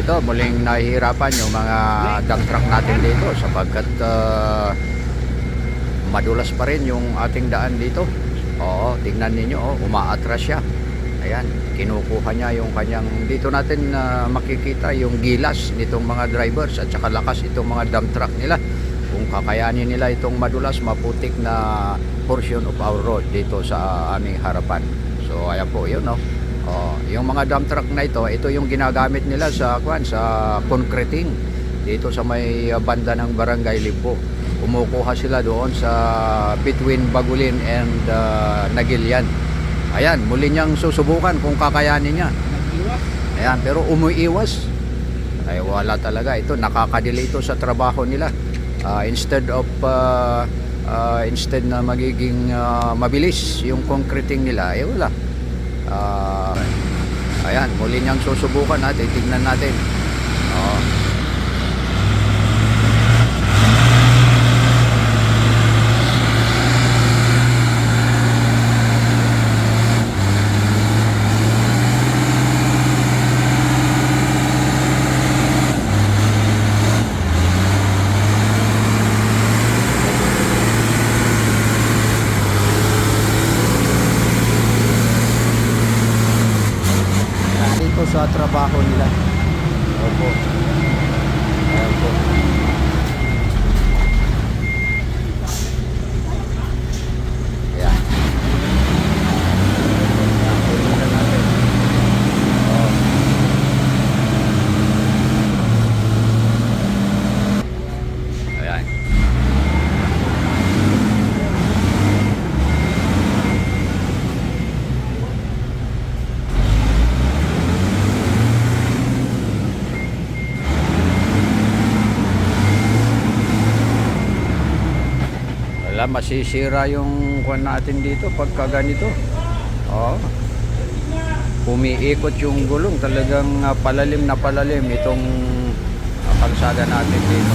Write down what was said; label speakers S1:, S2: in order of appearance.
S1: ito, muling nahihirapan yung mga dump truck natin dito sapagkat ah, madulas pa rin yung ating daan dito. Oo, tingnan ninyo, oh, umaatras siya. Ayan, kinukuha niya yung kanyang, dito natin ah, makikita yung gilas nitong mga drivers at saka lakas itong mga dump truck nila. Kung kakayanin nila itong madulas, maputik na portion of our road dito sa aming harapan. So, ayan po, yun, no? Oh, yung mga dump truck na ito, ito yung ginagamit nila sa kwan sa concreting dito sa may uh, banda ng Barangay Limpo. Kumukuha sila doon sa between Bagulin and uh, Nagilian. Ayan, muli niyang susubukan kung kakayanin niya. Ayan, pero umuiwas. Ay wala talaga ito, nakakadili ito sa trabaho nila. Ah, instead of uh, ah, instead na magiging ah, mabilis yung concreting nila, eh wala. Ah, ayan, muli niyang susubukan natin, tignan natin. Oh. dito sa trabaho nila. Opo. Ayan po. Ayan. Ayan, tingnan natin. Oh. Ayan. Wala, masisira yung kwan natin dito pagka ganito. Oo. Umiikot yung gulong. Talagang palalim na palalim itong ah, kalsada natin dito.